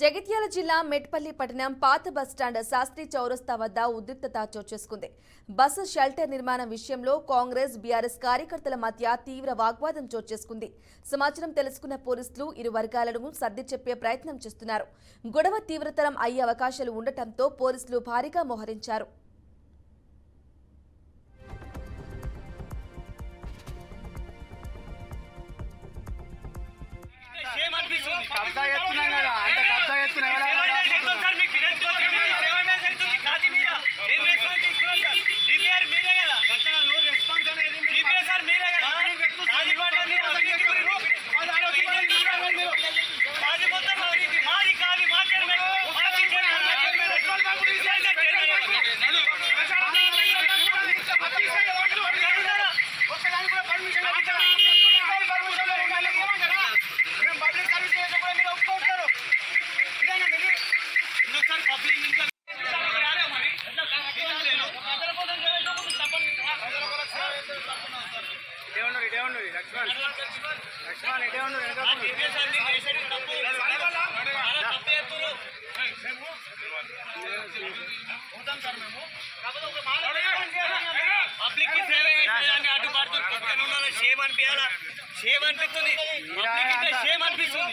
జగిత్యాల జిల్లా మెట్పల్లి పట్టణం పాత బస్టాండ్ శాస్త్రి చౌరస్తా వద్ద ఉద్రిక్తత చోటు చేసుకుంది. బస్సు షెల్టర్ నిర్మాణం విషయంలో కాంగ్రెస్ బీఆర్ఎస్ కార్యకర్తల మధ్య తీవ్ర వాగ్వాదం చోటు చేసుకుంది. సమాచారం తెలుసుకున్న పోలీసులు ఇరు వర్గాలను సర్ది చెప్పే ప్రయత్నం చేస్తున్నారు. గొడవ తీవ్రతరం అయ్యే అవకాశాలు ఉండటంతో పోలీసులు భారీగా మోహరించారు. కదా. ఇదే లక్ష్మణ్. లక్ష్మణ్. పబ్లిక్కి సేవ చేసేదాన్ని అడ్డుపడుతుంది పక్కన ఉన్న షేమ్ అనిపించాలా? షేమ్ అనిపిస్తుంది. పబ్లిక్ షేమ్ అనిపిస్తుంది.